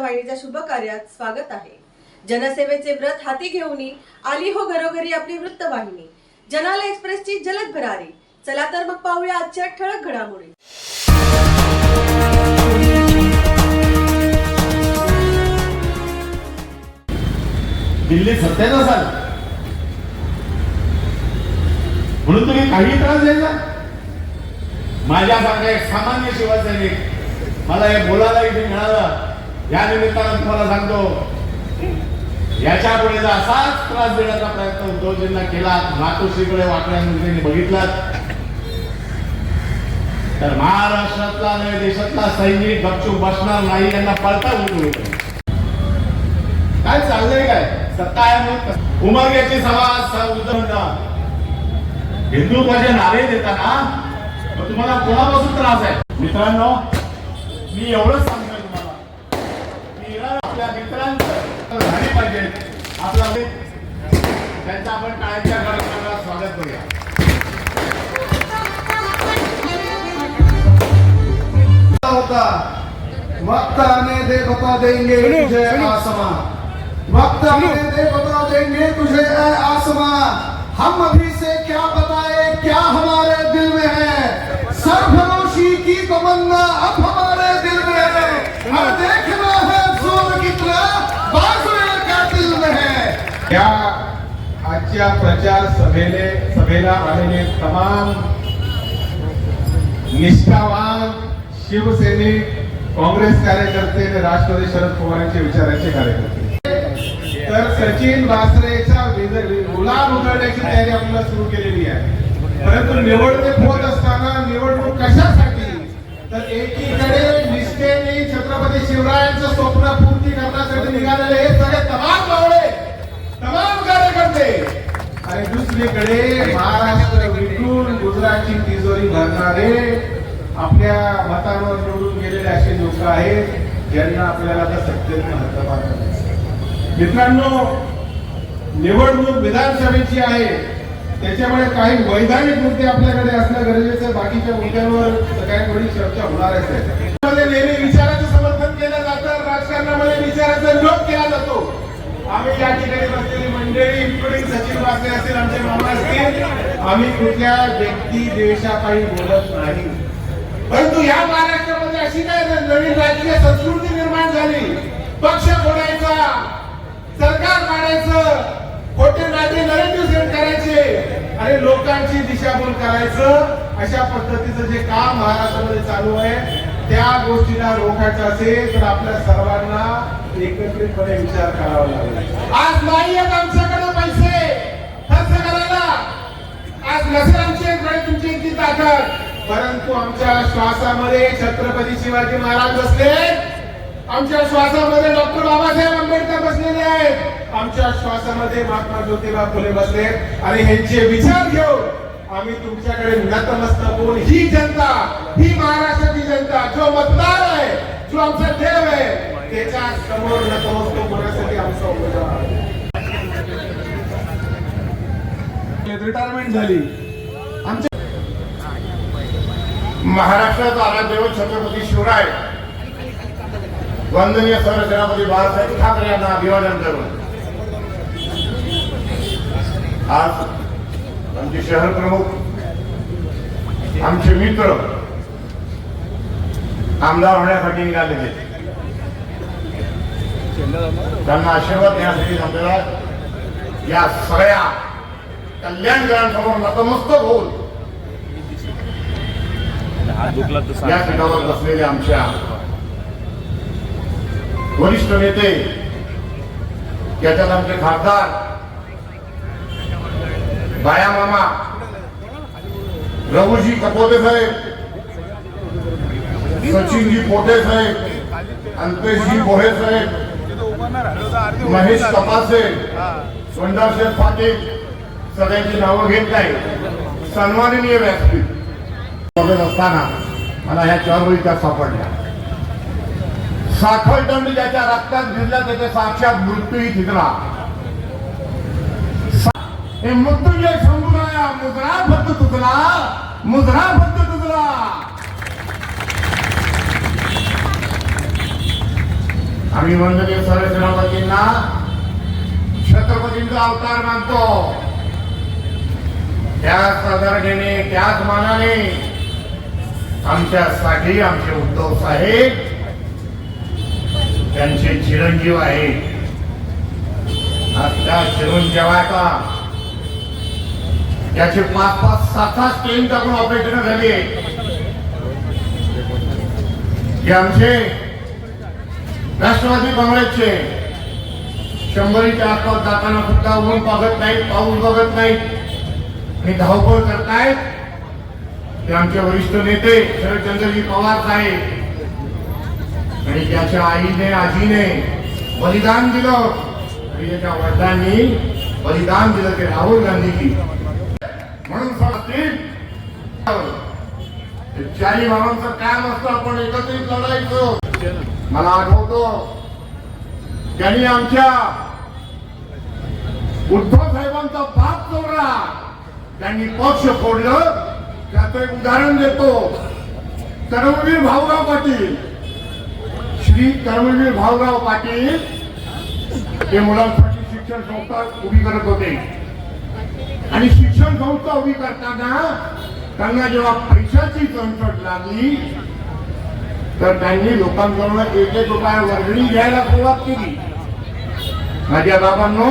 वाहिनीच्या शुभ कार्यात स्वागत आहे. जनसेवेचे व्रत हाती घेऊन आली हो घरोघरी आपली वृत्तवाहिनी जनाला एक्सप्रेसची जलद भरारी. चला तर मग पाहूया आजच्या ठळक घडामोडी. दिल्ली सत्यात असाल म्हणून तुम्ही काही त्रास द्यायचा? माझ्यासारखा एक सामान्य शिवसैनिक मला हे बोलायला इथे मिळालं या निमित्तानं तुम्हाला सांगतो याच्यापुढे जर असाच त्रास देण्याचा प्रयत्न उद्धवजींना केला मातोश्रीकडे वाकड्या मंत्र्यांनी तर महाराष्ट्रातला आणि देशातला सैनिक गपचूप बसणार नाही यांना पळता उठून काय चाललंय काय? सत्ता आहे मग उमरग्याची सभा उद्धव हिंदुत्वाचे नारे देताना मग तुम्हाला कोणापासून त्रास आहे? मित्रांनो मी एवढंच सांगतो. मित्रांचं झाली पाहिजे. आपला त्यांचं आपण टाळ्यांच्या कार्यक्रमाला स्वागत करूया. होता. वक्त आने दे बता देंगे तुझे आसमां. वक्त आने दे बता देंगे तुझे आसमां. हम अभी से क्या बताए क्या हमारे दिल में है? सरफरोशी की तमन्ना अब हमारे दिल या आजच्या प्रचार सभेने सभेला आलेले तमाम निष्ठावान शिवसैनिक काँग्रेस कार्यकर्ते आणि राष्ट्रवादी शरद पवारांचे विचारांचे कार्यकर्ते. तर सचिन वासरेचा विज- गुलाम उधळण्याची तयारी आपल्याला सुरू केलेली आहे. परंतु निवडणूक होत असताना निवडणूक कशासाठी? तर एकीकडे निष्ठेने छत्रपती शिवरायांचं स्वप्न पूर्ती करण्यासाठी निघालेले हे सगळे तमाम मावळे तमाम कार्यकर्ते. आणि दुसरीकडे महाराष्ट्र विटून गुजरातची तिजोरी भरणारे आपल्या मतांवर निवडून गेलेले असे लोक आहेत ज्यांना आपल्याला आता सत्तेत महत्त्व मित्रांनो निवडणूक विधानसभेची आहे. त्याच्यामुळे काही वैधानिक मुद्दे आपल्याकडे असणं गरजेचं आहे. बाकीच्या मुद्द्यांवर सगळ्यात थोडी चर्चा होणारच आहे नेहमी विचाराचं समर्थन केलं जातं. राजकारणामध्ये विचाराचा विरोध केला जातो. आम्ही या ठिकाणी बसलेली मंडळी इकडे सचिन वासने असतील आमचे मामा असतील. आम्ही कुठल्या व्यक्ती देशापायी बोलत नाही. परंतु या महाराष्ट्रामध्ये अशी काय नवीन राजकीय संस्कृती निर्माण झाली. पक्ष फोडायचा सरकार काढायचं खोटे नाटे नरेंद्र सेट करायचे. आणि लोकांची दिशाभूल करायचं अशा पद्धतीचं जे काम महाराष्ट्रामध्ये चालू आहे त्या गोष्टीला रोखायचं असेल तर आपल्या सर्वांना एकत्रितपणे विचार करावा लागेल. आज नाही आहेत आमच्याकडे पैसे. खर्च करायला. आज नसेल आमच्याकडे तुमची इतकी ताकद. परंतु आमच्या श्वासामध्ये छत्रपती शिवाजी महाराज बसले. आमच्या श्वासामध्ये डॉक्टर बाबासाहेब आंबेडकर बसलेले आहेत. आमच्या श्वासामध्ये महात्मा ज्योतिबा फुले बसले आणि ह्यांचे विचार घेऊन आम्ही तुमच्याकडे नतमस्तक ही जनता ही महाराष्ट्राची जनता जो मतदार आहे जो आमचा देव आहे त्याच्यासमोर नतमस्तक होण्यासाठी आमचा उमेदवार. रिटायरमेंट झाली. आमच्या महाराष्ट्राचा आराध्यव छत्रपती शिवराय. वंदनीय सरसेनापती बाळासाहेब ठाकरे यांना अभिवादन करून आज आमचे शहर प्रमुख आमचे मित्र आमदार होण्यासाठी निघालेले. त्यांना आशीर्वाद देण्यासाठी आपल्याला या सगळ्या कल्याणकरांसमोर नतमस्तक होऊन या पीठावर बसलेले आमच्या वरिष्ठ नेते याच्यात आमचे खासदार बाया मामा. रघुजी कपोते साहेब. सचिनजी पोटे साहेब. अंतेशजी बोहे साहेब. महेश तपासे सोंडाशेठ पाटील सगळ्यांची नावं घेत नाही. सन्माननीय व्यासपीठ. बघत असताना मला ह्या चळवळीच्या सापडल्या. साखर दंड ज्याच्या रक्तात दिसला त्याच्या साक्षात मृत्यूही तिथला. हे मृत्यूंजय शंभूराया मुद्रा फक्त तुझला मुद्रा फक्त तुझला आम्ही वंदनीय सरसेनापतींना छत्रपतींचा अवतार मानतो. त्याच आदरणीने त्याच मानाने आमच्यासाठी आमचे उद्धव साहेब त्यांचे चिरंजीव आहेत. आज त्या चिरंजीवाचा त्याचे पाच पाच सात सात ट्रेन टाकून ऑपरेशन झाली हे आमचे राष्ट्रवादी काँग्रेसचे. शंभरीच्या आसपास जाताना सुद्धा ऊन बघत नाहीत पाऊस बघत नाहीत. आणि धावपळ करतायत ते आमचे वरिष्ठ नेते शरदचंद्रजी पवार साहेब. आणि त्याच्या आईने आजीने बलिदान दिलं. आणि त्याच्या वडिलांनी बलिदान दिलं ते राहुल गांधीजी. म्हणून चारी भावांचं काम असतं आपण एकत्रित लढायचो. मला आठवतो त्यांनी आमच्या उद्धव साहेबांचा बाप चोरला त्यांनी पक्ष फोडलं. त्याचं एक उदाहरण देतो. कर्मवीर भाऊराव पाटील. श्री कर्मवीर भाऊराव पाटील हे मुलांसाठी शिक्षण संस्था उभी करत होते. आणि शिक्षण संस्था उभी करताना त्यांना जेव्हा पैशाची चणचट लागली तर त्यांनी लोकांकडून एक एक रुपया वर्गणी घ्यायला सुरुवात केली. माझ्या बाबांनो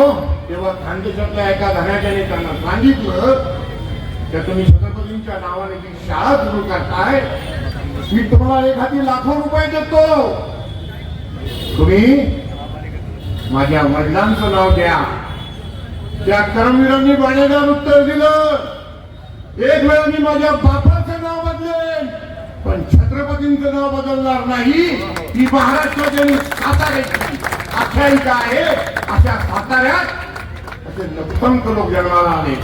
तेव्हा खानदेशातल्या एका धनाट्याने त्यांना सांगितलं की तुम्ही छत्रपतींच्या नावाने जी शाळा सुरू करताय मी तुम्हाला एखादी लाखो रुपये देतो. तुम्ही माझ्या वडिलांचं नाव द्या. त्या कर्मवीरांनी बाणेगाव उत्तर दिलं. एक वेळ मी माझ्या बापाचं नाव बदलेन पण छत्रपतींचं नाव बदलणार नाही. ही महाराष्ट्राची साताऱ्याची आख्यायिका आहे. अशा साताऱ्यात असे लक्षंक लोक जन्माला आले.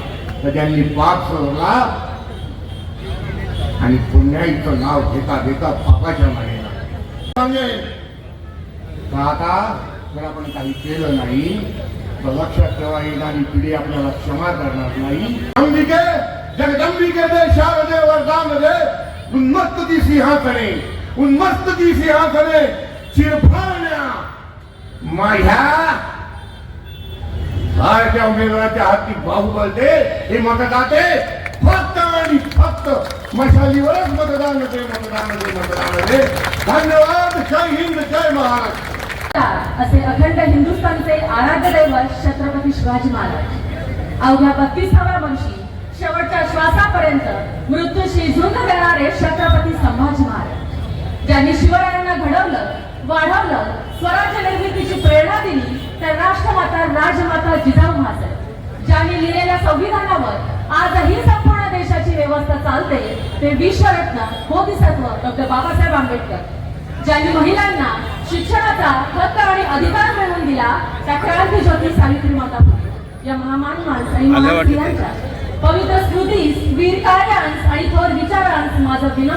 तर त्यांनी पाप सोडला आणि पुण्याईचं नाव घेता घेता पापाच्या मागेला सांगेन. आता जर आपण काही केलं नाही लक्षात ठेवा येणारी पिढी आपल्याला क्षमा करणार नाही. अंबिके जगदंबिके दे शारदे वरदानदे उन्मत्त ती सिंहासने उन्मस्त ती सिंहासने चिरफाळण्या माझ्या भारतीय उमेदवाराच्या हाती बाहुबल दे हे मतदाते फक्त आणि फक्त मशालीवरच मतदान दे मतदान दे मतदान दे धन्यवाद जय हिंद जय महाराष्ट्र. असे अखंड हिंदुस्थानचे आराध्य दैवत छत्रपती शिवाजी महाराज. अवघ्या बत्तीसाव्या वर्षी शेवटच्या श्वासापर्यंत मृत्यूशी झुंज देणारे छत्रपती संभाजी महाराज. ज्यांनी शिवरायांना घडवलं वाढवलं स्वराज्य निर्मितीची प्रेरणा दिली तर राष्ट्रमाता राजमाता जिजाऊ महाराज ज्यांनी लिहिलेल्या संविधानावर आजही संपूर्ण देशाची व्यवस्था चालते ते विश्वरत्न बोधिसत्व डॉक्टर बाबासाहेब आंबेडकर ज्यांनी महिलांना शिक्षणाचा हक्क आणि अधिकार मिळवून दिला त्या क्रांती ज्योती सावित्री माता या महामान माणस आणि महान स्त्रियांच्या पवित्र स्मृतीस वीर कार्यांस आणि थोर विचारांस माझं विनम्र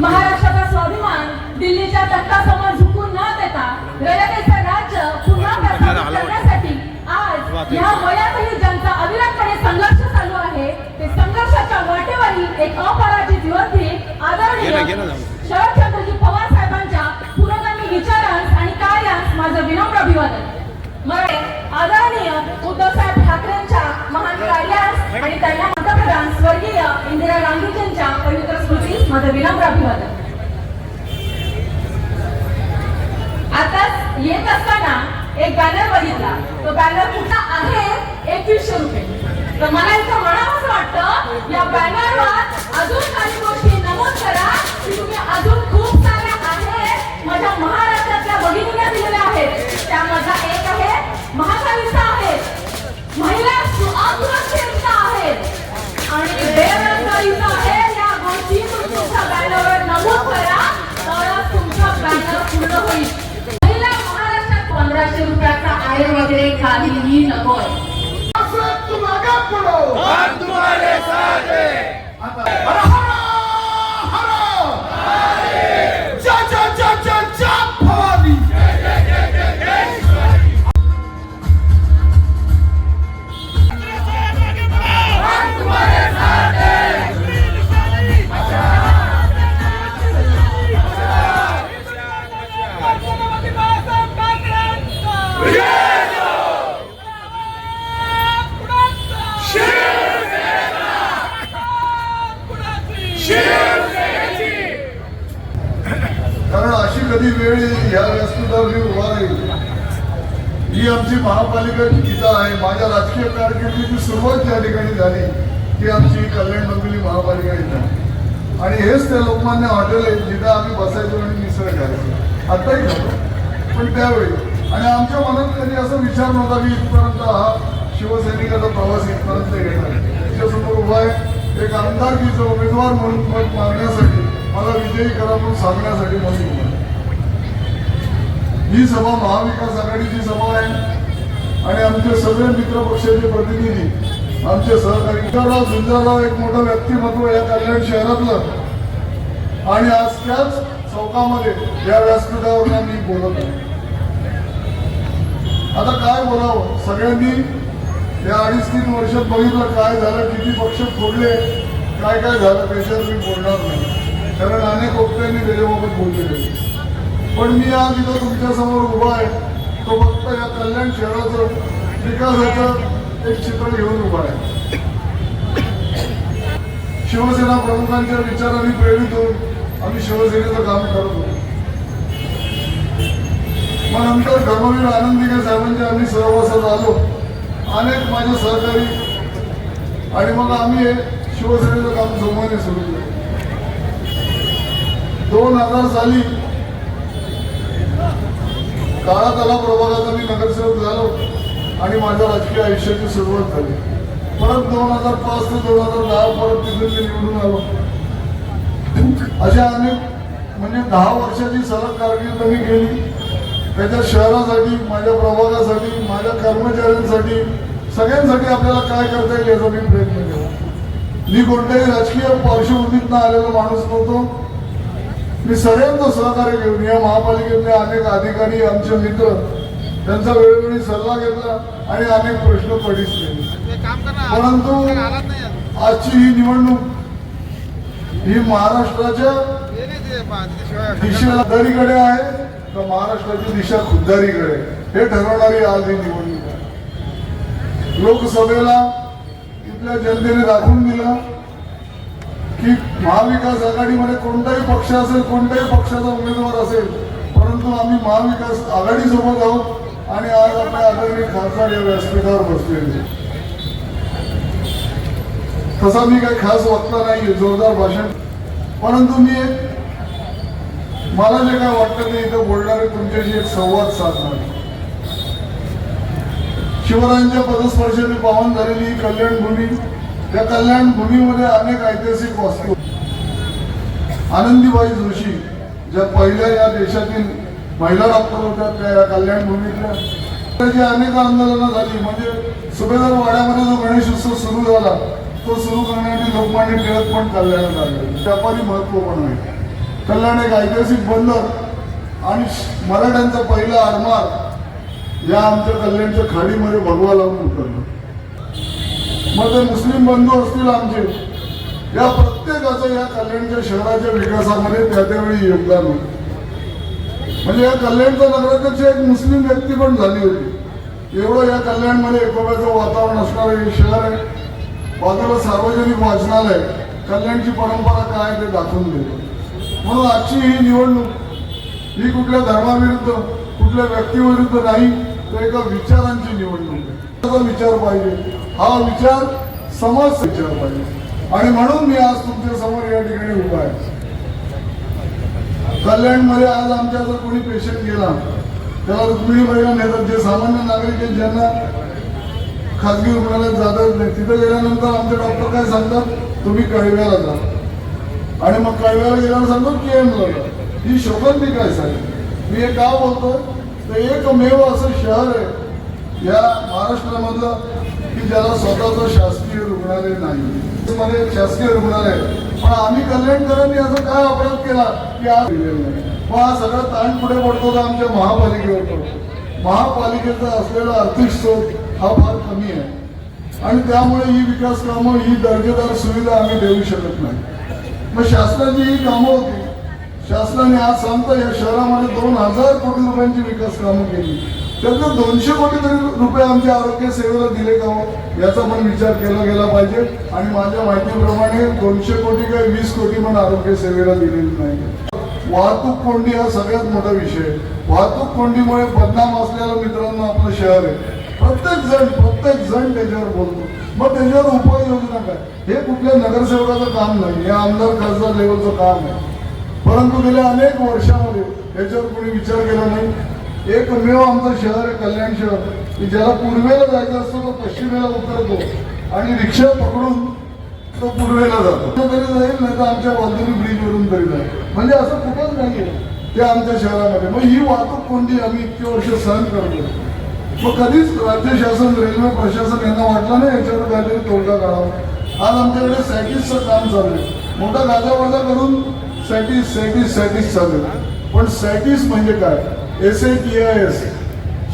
महाराष्ट्राचा स्वाभिमान दिल्लीच्या तख्तासमोर झुकून न देता रयतेचं राज्य पुन्हा प्रस्थापित करण्यासाठी आज या वयातही ज्यांचा अविरतपणे संघर्ष चालू आहे ते संघर्षाच्या वाटेवरील एक अपराजित योद्धे आदरणीय. शरदचंद्रजी पवार साहेबांच्या पुरोगामी विचारांस आणि कार्यास माझं विनम्र अभिवादन. मला आदरणीय उद्धवसाहेब ठाकरेंच्या महान कार्यास आणि त्यांना पंतप्रधान स्वर्गीय इंदिरा गांधीजींच्या पवित्र स्मृतीस माझं विनम्र अभिवादन. आताच येत असताना एक बॅनर बघितला. तो बॅनर कुठला आहे? एकवीसशे रुपये. तर मला इथं म्हणावंच वाटतं या बॅनरवर अजून काही गोष्टी नमूद करा की तुम्ही अजून खूप साऱ्या आहेत माझ्या महाराष्ट्रातल्या भगिनीला दिलेल्या आहेत. त्यामधला एक आहे महाकालीचा आहे. महिला असुरक्षितता आहेत आणि बेरोजगारीचा आहे. या गोष्टी तुमच्या बॅनरवर नमूद करा. तरच तुमचा बॅनर पूर्ण होईल. महिला महाराष्ट्रात पंधराशे रुपयाचा आहे वगैरे काहीही नकोय. तुम आगे बढ़ो कारण अशी कधी वेळ येईल या व्यासपीठावर उभा राहील. ही आमची महापालिकेची गीता आहे माझ्या राजकीय कारकिर्दीची सुरुवात ज्या ठिकाणी झाली ती आमची कल्याण डोंबिवली महापालिका इथं. आणि हेच त्या लोकमान्य हॉटेल आहे जिथं आम्ही बसायचो आणि मिसळ घ्यायचो आत्ताही झालो पण त्यावेळी आणि आमच्या मनात कधी असा विचार नव्हता की इथपर्यंत हा शिवसैनिकाचा प्रवास इथपर्यंत येणार. त्याच्यासमोर उभा आहे. एक आमदारकीचा उमेदवार म्हणून मत मागण्यासाठी मला विजयी करा म्हणून सांगण्यासाठी मला ही सभा महाविकास आघाडीची सभा आहे. आणि आमचे सगळे मित्र पक्षाचे प्रतिनिधी आमचे सहकारी विठ्ठलराव झुंजाराव एक मोठं व्यक्तिमत्व या कल्याण शहरातलं. आणि आज त्याच चौकामध्ये या व्यासपीठावर मी बोलत आहे. आता काय बोलावं? सगळ्यांनी या अडीच तीन वर्षात बघितलं काय झालं किती पक्ष फोडले काय काय झालं त्याच्यावर मी बोलणार नाही. कारण अनेक वक्त्यांनी त्याच्याबाबत बोललेले पण मी आज इथं तुमच्यासमोर उभा आहे. तो फक्त या कल्याण शहराचं विकासाचं एक चित्र घेऊन उभा आहे. शिवसेना प्रमुखांच्या विचारांनी प्रेरित होऊन आम्ही शिवसेनेचं काम करत होतो. मग नंतर धर्मवीर आनंदिके साहेबांच्या आम्ही सहवासात आलो. अनेक माझे सहकारी आणि मग आम्ही शिवसेनेचं काम जोमाने सुरू केलं. दोन हजार साली काळा तला प्रभागाचा मी नगरसेवक झालो आणि माझ्या राजकीय आयुष्याची सुरुवात झाली. परत दोन हजार पाच ते दोन हजार दहा परत तिथे मी निवडून आलो. अशा अनेक म्हणजे दहा वर्षाची सलग कारकीर्द मी केली. त्याच्या शहरासाठी माझ्या प्रभागासाठी माझ्या कर्मचाऱ्यांसाठी सगळ्यांसाठी आपल्याला काय करता येईल याचा मी प्रयत्न केला. मी कोणत्याही राजकीय पार्श्वभूमीतनं आलेला माणूस नव्हतो. मी सगळ्यांचं सहकार्य घेऊन या महापालिकेतले अनेक अधिकारी आमचे मित्र त्यांचा वेळोवेळी सल्ला घेतला आणि अनेक प्रश्न पडीच केले. परंतु आजची ही निवडणूक ही महाराष्ट्राच्या दिशेला दरीकडे आहे. तर महाराष्ट्राची दिशा खुद्दारीकडे हे ठरवणारी आज ही निवडणूक आहे. लोकसभेला इथल्या जनतेने दाखवून दिलं की महाविकास आघाडीमध्ये कोणताही पक्ष असेल कोणत्याही पक्षाचा उमेदवार असेल परंतु आम्ही महाविकास आघाडीसोबत आहोत आणि आज आपल्या आदरणीय खासदार या व्यासपीठावर बसलेले तसा मी काही खास वक्ता नाही जोरदार भाषण. परंतु मी एक मला जे काय वाटतं ते इथं बोलणारे तुमच्याशी एक संवाद साधणार. शिवरायांच्या पदस्पर्शाने पावन झालेली ही कल्याण भूमी या कल्याण भूमीमध्ये अनेक ऐतिहासिक वास्तू. आनंदीबाई जोशी ज्या पहिल्या या देशातील महिला डॉक्टर होत्या त्या या कल्याण भूमीतल्या. त्याची अनेक आंदोलनं झाली म्हणजे सुभेदार वाड्यामध्ये जो गणेश उत्सव सुरू झाला तो सुरू करण्यासाठी लोकमान्य टिळक पण कल्याणात आले. व्यापारी महत्त्व पण आहे. कल्याण एक ऐतिहासिक बंदर आणि मराठ्यांचा पहिला आरमार या आमच्या कल्याणच्या खाडीमध्ये भगवा लावून उतरलं. मग ते मुस्लिम बंधू असतील आमचे या प्रत्येकाचं या कल्याणच्या शहराच्या विकासामध्ये त्या त्यावेळी योगदान होतं. म्हणजे या कल्याणचा नगराध्यक्ष एक मुस्लिम व्यक्ती पण झाली होती. एवढं या कल्याणमध्ये एकोब्याचं वातावरण असणारं हे शहर आहे. बाजूला सार्वजनिक वाचनालय कल्याणची परंपरा काय ते दाखवून देतो. म्हणून आजची ही निवडणूक ही कुठल्या धर्माविरुद्ध कुठल्या व्यक्तीविरुद्ध नाही तर एका विचारांची निवडणूक आहे. विचार पाहिजे. हा विचार समाज विचार पाहिजे. आणि म्हणून मी आज तुमच्यासमोर या ठिकाणी उभा आहे. कल्याणमध्ये आज आमच्या जर कोणी पेशंट गेला त्याला रुक्मिणीबाईला नेतात. जे सामान्य नागरिक आहेत ज्यांना खाजगी रुग्णालयात जाता येत नाही तिथे गेल्यानंतर आमचे डॉक्टर काय सांगतात? तुम्ही कळव्याला जा. आणि मग काही वेळेला गेल्यावर सांगतो की एम लढा ही शोभंती काय साहेब? मी हे का बोलतो तर एकमेव असं शहर आहे या महाराष्ट्रामधलं की ज्याला स्वतःचं शासकीय रुग्णालय नाही. मध्ये शासकीय रुग्णालय पण आम्ही कल्याणकरांनी असं काय अपराध केला की आज दिलेलं मग हा सगळा ताण पुढे पडतो तर आमच्या महापालिकेवर पडतो. महापालिकेचा असलेला आर्थिक स्रोत हा फार कमी आहे. आणि त्यामुळे ही विकास कामं ही दर्जेदार सुविधा आम्ही देऊ शकत नाही. मग शासनाची ही कामं होती. शासनाने आज सांगता या शहरामध्ये दोन हजार कोटी रुपयांची विकास कामं केली. त्यातले दोनशे कोटी तरी रुपये आमच्या आरोग्य सेवेला दिले का हो? याचा पण विचार केला गेला पाहिजे. आणि माझ्या माहितीप्रमाणे दोनशे कोटी काय वीस कोटी पण आरोग्य सेवेला दिलेली नाही. वाहतूक कोंडी हा सगळ्यात मोठा विषय. वाहतूक कोंडीमुळे बदनाम असलेल्या मित्रांनो आपलं शहर आहे. प्रत्येक जण प्रत्येक जण त्याच्यावर बोलतो. मग त्याच्यावर उपाययोजना काय? हे कुठल्या नगरसेवकाचं काम नाही. हे आमदार खासदार लेवलचं काम आहे. परंतु गेल्या अनेक वर्षामध्ये याच्यावर कोणी विचार केला नाही. एकमेव आमचं शहर आहे कल्याण शहर. की ज्याला पूर्वेला जायचं असतं तो पश्चिमेला उतरतो. आणि रिक्षा पकडून तो पूर्वेला जातो. तरी जाईल नाही तर आमच्या बाजूनी ब्रिजवरून तरी जाईल. म्हणजे असं कुठंच नाही आहे ते आमच्या शहरामध्ये. मग ही वाहतूक कोणती? आम्ही इतके वर्ष सहन करतो मग कधीच राज्य शासन रेल्वे प्रशासन यांना वाटलं नाही याच्यावर काहीतरी तोडगा काढावा. आज आमच्याकडे सॅटिसचं काम चालू आहे. मोठा गाजावाजा करून सॅटिस सॅटिस सॅटिस चालू आहे. पण सॅटिस म्हणजे काय? S A T I S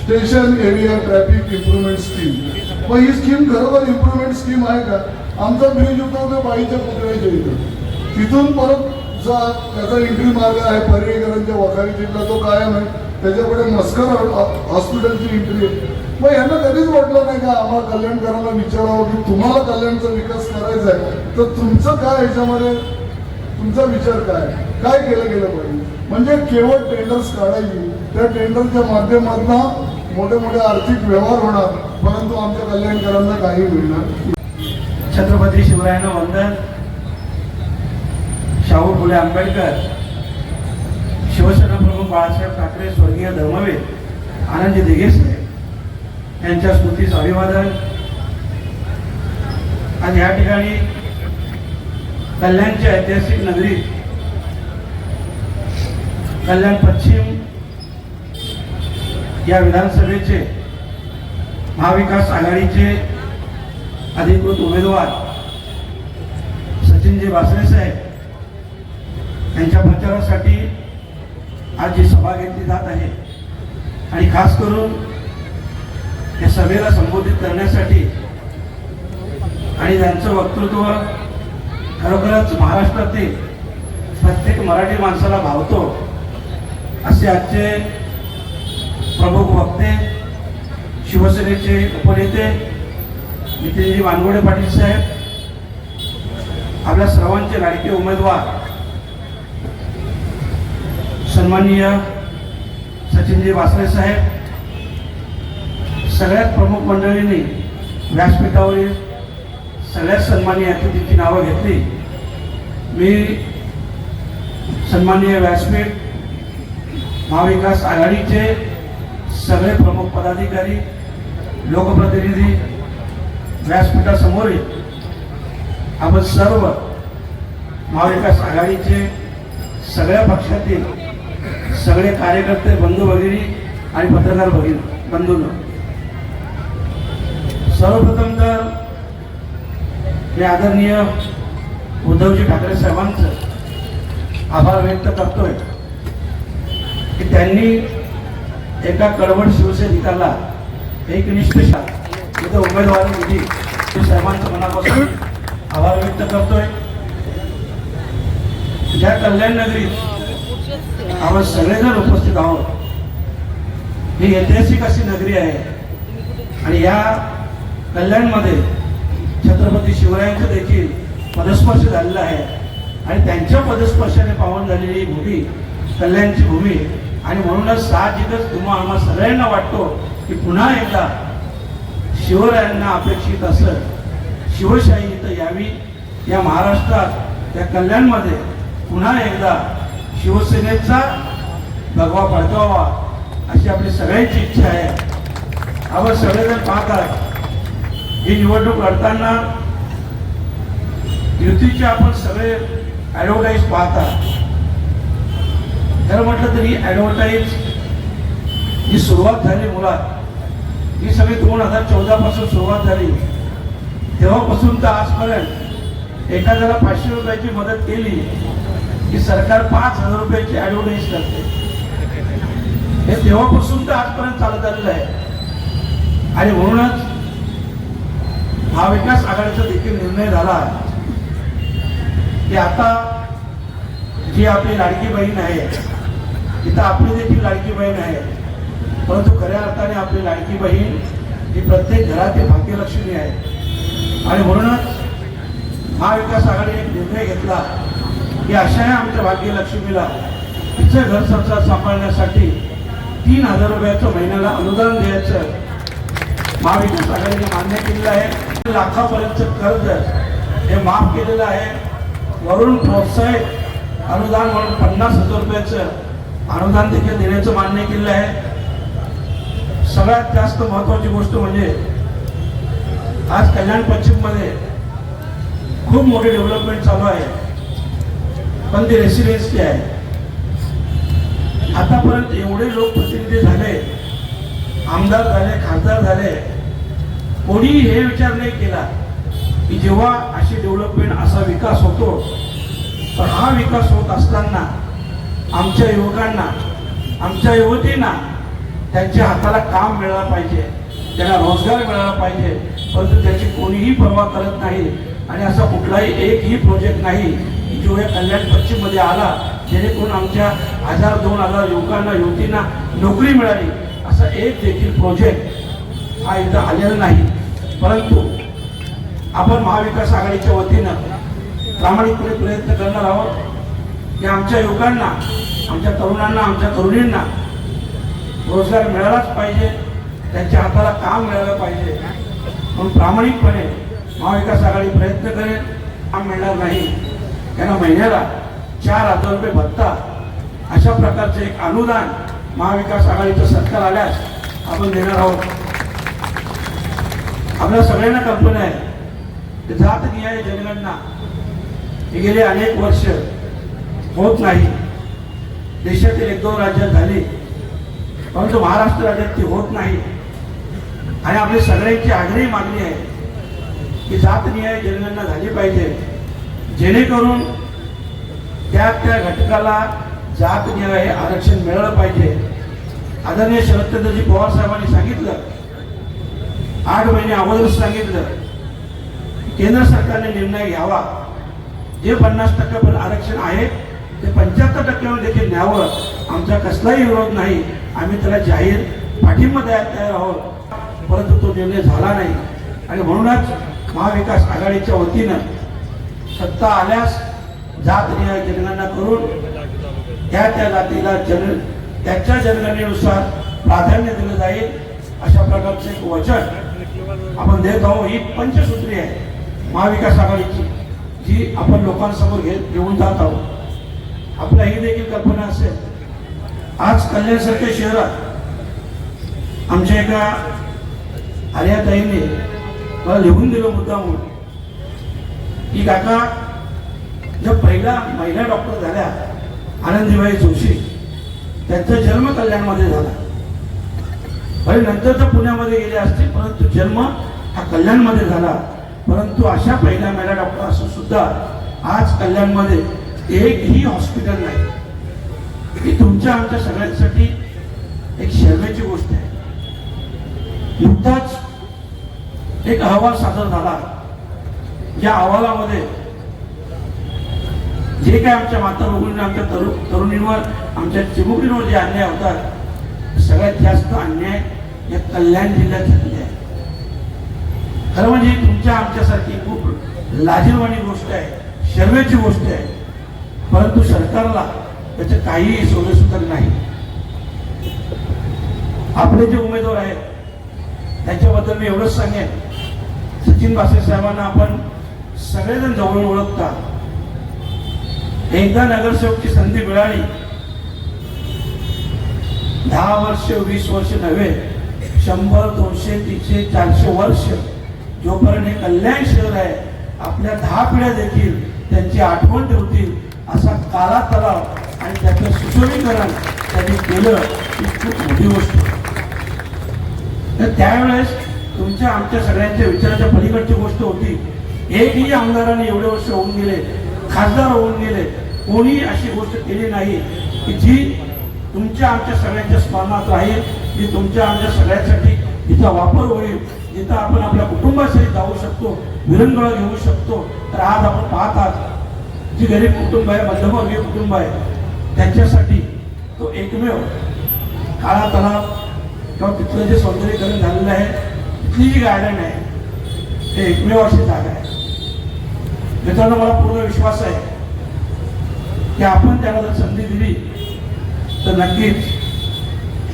station area traffic improvement scheme मग ही स्कीम खरोखर इम्प्रुव्हमेंट स्कीम आहे का? आमचा ब्रिज उतरतो बाईच्या पुतळ्याच्या इथं. तिथून परत जा त्याचा एंट्री मार्ग आहे पर्यटकांच्या वखारी जिल्हा तो कायम आहे. त्याच्यापुढे मस्कर हॉस्पिटलची एंट्री आहे. मग यांना कधीच वाटलं नाही का आम्हाला कल्याणकरांना विचारावं की तुम्हाला कल्याणचा विकास करायचा आहे. तर तुमचं काय याच्यामध्ये तुमचा विचार काय? काय केलं गेलं पाहिजे? म्हणजे केवळ टेंडर्स काढायची त्या टेंडरच्या माध्यमातून मोठे मोठे आर्थिक व्यवहार होणार परंतु आमच्या कल्याणकरांना काही मिळणार छत्रपती शिवरायांना वंदन. शाहू फुले आंबेडकर शिवसेना प्रमुख बाळासाहेब ठाकरे स्वर्गीय धर्मवीर आनंदी दिघे यांच्या स्मृतीस अभिवादन. आज या ठिकाणी कल्याणची ऐतिहासिक नगरी कल्याण पश्चिम या विधानसभेचे महाविकास आघाडीचे अधिकृत उमेदवार सचिनजी बासरे साहेब त्यांच्या प्रचारासाठी आज जी सभा घेतली जात आहे आणि खास करून या सभेला संबोधित करण्यासाठी आणि त्यांचं वक्तृत्व खरोखरच महाराष्ट्रातील प्रत्येक मराठी माणसाला भावतो असे आजचे प्रमुख वक्ते शिवसेनेचे उपनेते नितीनजी वानगोडे पाटील साहेब आपल्या सर्वांचे लाडके उमेदवार सन्माननीय सचिनजी वासरे साहेब सगळ्यात प्रमुख मंडळींनी व्यासपीठावरील सगळ्यात सन्माननीय अतिथीची नावं घेतली. मी सन्माननीय व्यासपीठ महाविकास आघाडीचे सगळे प्रमुख पदाधिकारी लोकप्रतिनिधी व्यासपीठासमोरील आपण सर्व महाविकास आघाडीचे सगळ्या पक्षातील सगळे कार्यकर्ते बंधू भगिनी आणि पत्रकार भगिनी बंधूंनो. सर्वप्रथम तर मी आदरणीय उद्धवजी ठाकरे साहेबांचं आभार व्यक्त करतोय की त्यांनी एका कडवट शिवसैनिकाला एक निष्ठा इथं उमेदवारी दिली. ते साहेबांचं मनापासून आभार व्यक्त करतोय. ज्या कल्याण नगरीत आपण सगळेजण उपस्थित आहोत. ही ऐतिहासिक अशी नगरी आहे. आणि या कल्याणमध्ये छत्रपती शिवरायांचं देखील पदस्पर्श झालेला आहे. आणि त्यांच्या पदस्पर्शाने पावन झालेली ही भूमी कल्याणची भूमी आणि म्हणूनच साहजिकच तुम्हा आम्हा सगळ्यांना वाटतो की पुन्हा एकदा शिवरायांना अपेक्षित असत शिवशाही इथं यावी. या महाराष्ट्रात या कल्याणमध्ये पुन्हा एकदा शिवसेनेचा भगवा पळकावा अशी आपली सगळ्यांची इच्छा आहे. आपण सगळेजण पाहतात ही निवडणूक लढताना युतीचे आपण सगळे ॲडव्हर्टाईज पाहतात. खरं म्हटलं तरी ॲडव्हर्टाईज ही सुरुवात झाली मुळात. ही सगळी दोन हजार चौदा पासून सुरुवात झाली. तेव्हापासून तर आजपर्यंत एखाद्याला पाचशे रुपयाची मदत केली. की सरकार पाच हजार रुपयाची ॲडव्हर्टाईज करते. हे तेव्हापासून तर आजपर्यंत चालत आलेलं आहे. आणि म्हणूनच महाविकास आघाडीचा देखील निर्णय झाला की आता जी आपली लाडकी बहीण आहे तिथं आपली देखील लाडकी बहीण आहे. परंतु खऱ्या अर्थाने आपली लाडकी बहीण ही प्रत्येक घरातील भाग्यलक्ष्मी आहे. आणि म्हणूनच महाविकास आघाडीने एक निर्णय घेतला. की अशा आमच्या भाग्यलक्ष्मीला तिचं घर संसार सांभाळण्यासाठी तीन हजार रुपयाचं महिन्याला अनुदान द्यायचं. महाविकास आघाडीने मान्य केलेलं आहे. लाखापर्यंतचं कर्ज हे माफ केलेलं आहे. वरून प्रोत्साहित अनुदान म्हणून पन्नास हजार रुपयाचं अनुदान देखील देण्याचं मान्य केलेलं आहे. सगळ्यात जास्त महत्वाची गोष्ट म्हणजे आज कल्याण पश्चिममध्ये खूप मोठी डेव्हलपमेंट चालू आहे. पण ती रेसिडेन्सी आहे आतापर्यंत एवढे लोकप्रतिनिधी झाले आमदार झाले खासदार झाले कोणी हे विचार नाही केला की जेव्हा अशी डेव्हलपमेंट असा विकास होतो तर हा विकास होत असताना आमच्या युवकांना आमच्या युवतींना त्यांच्या हाताला काम मिळालं पाहिजे त्यांना रोजगार मिळाला पाहिजे परंतु त्याची कोणीही पर्वा करत नाही आणि असा कुठलाही एकही प्रोजेक्ट नाही किंवा या कल्याण पश्चिममध्ये आला जेणेकरून आमच्या हजार दोन हजार युवकांना युवतींना नोकरी मिळाली. असा एक देखील प्रोजेक्ट हा इथं आलेला नाही. परंतु आपण महाविकास आघाडीच्या वतीनं प्रामाणिकपणे प्रयत्न करणार आहोत की आमच्या युवकांना आमच्या तरुणांना आमच्या तरुणींना रोजगार मिळालाच पाहिजे त्यांच्या हाताला काम मिळालं पाहिजे. म्हणून प्रामाणिकपणे महाविकास आघाडी प्रयत्न करेल काम मिळणार नाही. त्यांना महिन्याला चार हजार रुपये भत्ता. अशा प्रकारचे एक अनुदान महाविकास आघाडीचं सरकार आल्यास आपण देणार आहोत. आपल्या सगळ्यांना कल्पना आहे. की जात निहाय जनगणना. हे गेले अनेक वर्ष होत नाही. देशातील एक दोन राज्यात झाली. परंतु महाराष्ट्र राज्यात ती होत नाही. आणि आपली सगळ्यांची आग्रही मागणी आहे की जात निहाय जनगणना झाली पाहिजे. जेणेकरून त्या त्या घटकाला जात निहाय आरक्षण मिळालं पाहिजे. आदरणीय शरदचंद्रजी पवार साहेबांनी सांगितलं. आठ महिने अगोदर सांगितलं. केंद्र सरकारने निर्णय घ्यावा. जे पन्नास टक्के आरक्षण आहे ते पंच्याहत्तर टक्क्यावर देखील न्यावं. आमचा कसलाही विरोध नाही. आम्ही त्याला जाहीर पाठिंबा द्यायला तयार आहोत. परंतु तो निर्णय झाला नाही. आणि म्हणूनच महाविकास आघाडीच्या वतीनं सत्ता आल्यास जात निहाय जनगणना करून त्या त्या जातीला जन त्याच्या जनगणनेनुसार प्राधान्य दिलं जाईल अशा प्रकारचं एक वचन आपण देत आहोत. ही पंचसूत्री आहे महाविकास आघाडीची जी आपण लोकांसमोर घेत घेऊन जात आहोत. आपल्या ही देखील कल्पना असेल. आज कल्याणसारख्या शहरात आमच्या एका आर्याताईने मला लिहून दिलं मुद्दा म्हणून की काका जर पहिला महिला डॉक्टर झाल्या आनंदीबाई जोशी त्यांचा जन्म कल्याणमध्ये झाला. भाई नंतर तर पुण्यामध्ये गेले असते परंतु जन्म हा कल्याणमध्ये झाला. परंतु अशा पहिल्या महिला डॉक्टर असून सुद्धा आज कल्याणमध्ये एकही हॉस्पिटल नाही. ही तुमच्या आमच्या सगळ्यांसाठी एक शर्मेची गोष्ट आहे. नुकताच एक अहवाल सादर झाला. या अहवालामध्ये जे काय आमच्या माता भगिनींना आमच्या तरु तरुणींवर आमच्या चिमुकलींवर जे अन्याय होतात सगळ्यात जास्त अन्याय या कल्याण जिल्ह्यात झालेले आहे खरं म्हणजे तुमच्या आमच्यासारखी खूप लाजीरवाणी गोष्ट आहे शर्वेची गोष्ट आहे. परंतु सरकारला त्याचं काहीही सोयीसुद्धा नाही. आपले जे उमेदवार आहेत त्यांच्याबद्दल मी एवढंच सांगेन. सचिन बासे साहेबांना आपण सगळेजण जवळ ओळखतात. एकदा नगरसेवकची संधी मिळाली. दहा वर्ष वीस वर्ष नव्हे शंभर दोनशे तीनशे चारशे वर्ष जोपर्यंत हे कल्याण शहर आहे आपल्या दहा पिढ्या देखील त्यांची आठवण ठेवतील असा काला तलाव आणि त्याचं सुशोभीकरण त्यांनी केलं ही खूप मोठी गोष्ट तर त्यावेळेस तुमच्या आमच्या सगळ्यांच्या विचाराच्या पलीकडची गोष्ट होती. एकही आमदाराने एवढे वर्ष होऊन गेले खासदार होऊन गेले कोणी अशी गोष्ट केली नाही की जी तुमच्या आमच्या सगळ्यांच्या स्मरणात राहील जी तुमच्या आमच्या सगळ्यांसाठी तिचा वापर होईल जिथं आपण आपल्या कुटुंबासहित जाऊ शकतो विरंगुळा घेऊ शकतो तर आज आपण पाहत आहात जी गरीब कुटुंब आहे मध्यमवर्गीय कुटुंब आहे त्यांच्यासाठी तो एकमेव काळा तलाव किंवा तिथलं जे सौंदर्यीकरण झालेलं आहे तिथली जी गार्डन आहे ते एकमेव अशी जागा आहे. मित्रांनो मला पूर्ण विश्वास आहे की आपण त्याला जर संधी दिली तर नक्कीच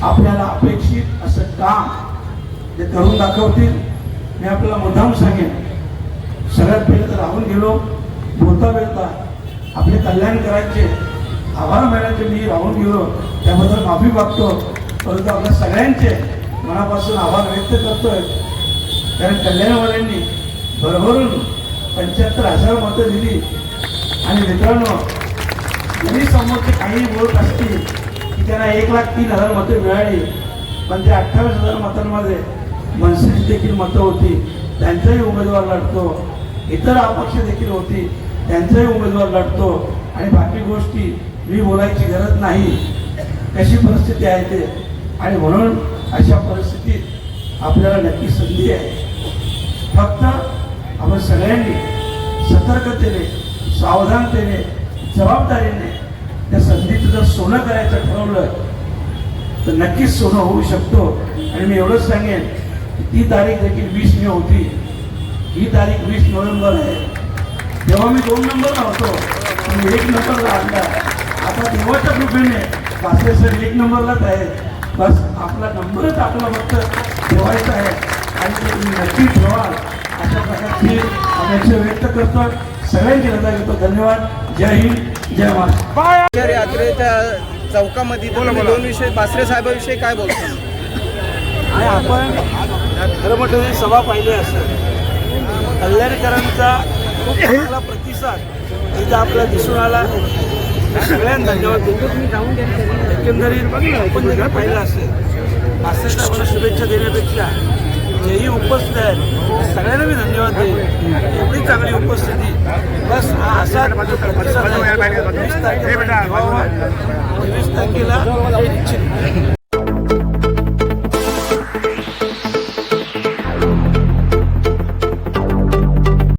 आपल्याला अपेक्षित असं काम जे करून दाखवतील मी आपल्याला मुद्दाम सांगेन. सगळ्यात पहिले तर राहून गेलो बोलता बोलता आपले कल्याण करायचे आभार मानायचे मी राहून गेलो. त्याबद्दल माफी मागतो. परंतु आपल्या सगळ्यांचे मनापासून आभार व्यक्त करतोय. कारण कल्याणवाल्यांनी भरभरून पंच्याहत्तर हजार मतं दिली. आणि मित्रांनो जरी समोरचे काही बोलत असतील की त्यांना एक लाख तीन हजार मतं मिळाली पण ते अठ्ठावीस हजार मतांमध्ये मनसेची देखील मतं होती. त्यांचाही उमेदवार लढतो. इतर अपक्ष देखील होती. त्यांचाही उमेदवार लढतो. आणि बाकी गोष्टी मी बोलायची गरज नाही. कशी परिस्थिती आहे ते. आणि म्हणून अशा परिस्थितीत आपल्याला नक्की संधी आहे. फक्त आपण सगळ्यांनी सतर्कतेने सावधानतेने जबाबदारीने त्या संधीचं जर सोनं करायचं ठरवलं तर नक्कीच सोनं होऊ शकतो. आणि मी एवढंच सांगेन ती तारीख देखील वीस मे होती. ही तारीख वीस नोव्हेंबर आहे. तेव्हा मी दोन नंबरला होतो मी एक नंबरला आणला. आता देवाच्या कृपेने पाचवे सर एक नंबरलाच आहे. बस आपला नंबरच आपला फक्त ठेवायचा आहे. आणि तुम्ही नक्की ठेवाल अशा प्रकारची अपेक्षा व्यक्त करतो सगळ्यांची रजा घेतो धन्यवाद जय हिंद जय महाराष्ट्र यात्रेच्या चौकामध्ये दोन विषय बासरे साहेबाविषयी काय बोलतो आणि आपण खरं म्हटलं तरी सभा पाहिली असेल कल्याणकरांचा खूप चांगला प्रतिसाद तिथं आपल्याला दिसून आला सगळ्यांना धन्यवाद देतो एकंदरीत आपण जर पाहिलं असेल मास्टर साहेबांना शुभेच्छा देण्यापेक्षा जेही उपस्थित आहेत सगळ्यांना मी धन्यवाद देईन. एवढी चांगली उपस्थिती. बस हा असा वीस तारखेला तारखेला निश्चित